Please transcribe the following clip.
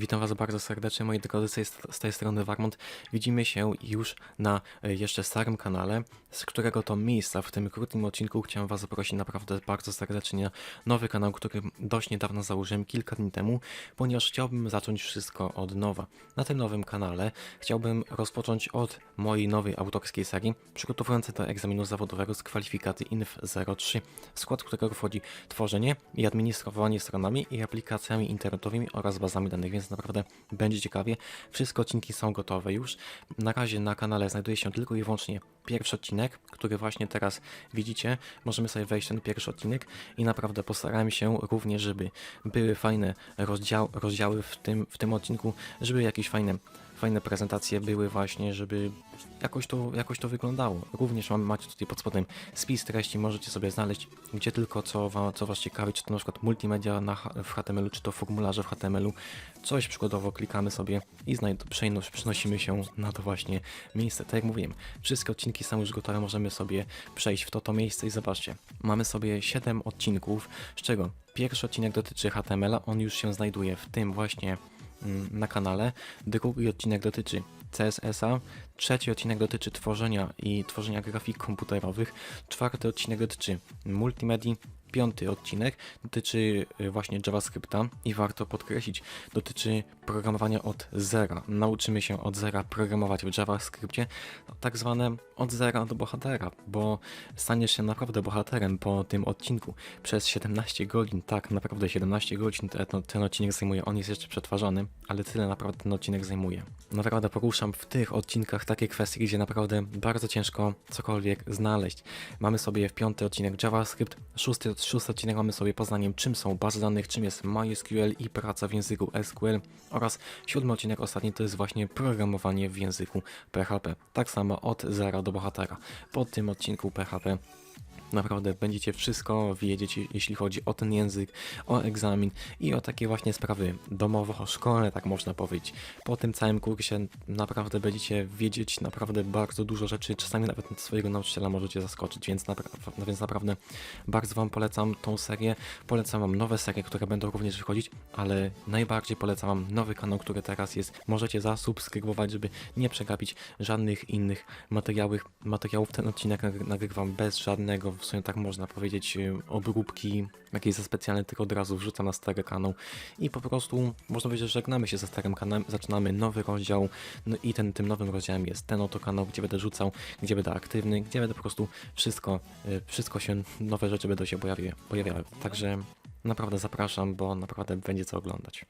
Witam Was bardzo serdecznie, moi drodzy, z tej, strony Warmont. Widzimy się już na e, jeszcze starym kanale, z którego to miejsca w tym krótkim odcinku chciałem Was zaprosić naprawdę bardzo serdecznie na nowy kanał, który dość niedawno założyłem, kilka dni temu, ponieważ chciałbym zacząć wszystko od nowa. Na tym nowym kanale chciałbym rozpocząć od mojej nowej autorskiej serii, przygotowującej do egzaminu zawodowego z kwalifikacji INF 03, w skład którego wchodzi tworzenie i administrowanie stronami i aplikacjami internetowymi oraz bazami danych, więc naprawdę będzie ciekawie. Wszystkie odcinki są gotowe już. Na razie na kanale znajduje się tylko i wyłącznie pierwszy odcinek, który właśnie teraz widzicie. Możemy sobie wejść ten pierwszy odcinek i naprawdę postarałem się również, żeby były fajne rozdział, rozdziały w tym, w tym odcinku, żeby jakieś fajne fajne prezentacje były właśnie, żeby jakoś to, jakoś to wyglądało. Również mam, macie tutaj pod spodem spis treści, możecie sobie znaleźć, gdzie tylko co, wa, co Was ciekawi, czy to na przykład multimedia na, w HTML-u, czy to formularze w HTML-u, coś przykładowo klikamy sobie i znajd- przenos- przenosimy się na to właśnie miejsce. Tak jak mówiłem, wszystkie odcinki są już gotowe, możemy sobie przejść w to, to miejsce i zobaczcie. Mamy sobie 7 odcinków, z czego pierwszy odcinek dotyczy HTML-a, on już się znajduje w tym właśnie mm, na kanale. Drugi odcinek dotyczy CSS-a, trzeci odcinek dotyczy tworzenia i tworzenia grafik komputerowych, czwarty odcinek dotyczy multimedii, piąty odcinek dotyczy y, właśnie JavaScripta i warto podkreślić, dotyczy programowania od zera. Nauczymy się od zera programować w JavaScriptie, no, tak zwane od zera do bohatera, bo staniesz się naprawdę bohaterem po tym odcinku. Przez 17 godzin, tak naprawdę 17 godzin ten, ten odcinek zajmuje, on jest jeszcze przetwarzany, ale tyle naprawdę ten odcinek zajmuje. Naprawdę poruszam w tych odcinkach takie kwestie, gdzie naprawdę bardzo ciężko cokolwiek znaleźć. Mamy sobie w piąty odcinek JavaScript, szósty, szósty odcinek mamy sobie poznaniem czym są bazy danych, czym jest MySQL i praca w języku SQL oraz siódmy odcinek ostatni to jest właśnie programowanie w języku PHP. Tak samo od zera do bohatera. Po tym odcinku PHP Naprawdę będziecie wszystko wiedzieć, jeśli chodzi o ten język, o egzamin i o takie właśnie sprawy domowo-szkolne, tak można powiedzieć. Po tym całym kursie naprawdę będziecie wiedzieć naprawdę bardzo dużo rzeczy, czasami nawet swojego nauczyciela możecie zaskoczyć, więc, napra- więc naprawdę bardzo Wam polecam tą serię. Polecam Wam nowe serie, które będą również wychodzić, ale najbardziej polecam Wam nowy kanał, który teraz jest. Możecie zasubskrybować, żeby nie przegapić żadnych innych materiałów. materiałów. Ten odcinek nagry- nagrywam bez żadnego, w sumie tak można powiedzieć, y, obróbki jakiejś za specjalne, tylko od razu wrzucam na stary kanał i po prostu można powiedzieć, że żegnamy się ze starym kanałem, zaczynamy nowy rozdział, no i ten, tym nowym rozdziałem jest ten oto kanał, gdzie będę rzucał, gdzie będę aktywny, gdzie będę po prostu wszystko, y, wszystko się, nowe rzeczy będą się pojawiały, pojawiały. Także naprawdę zapraszam, bo naprawdę będzie co oglądać.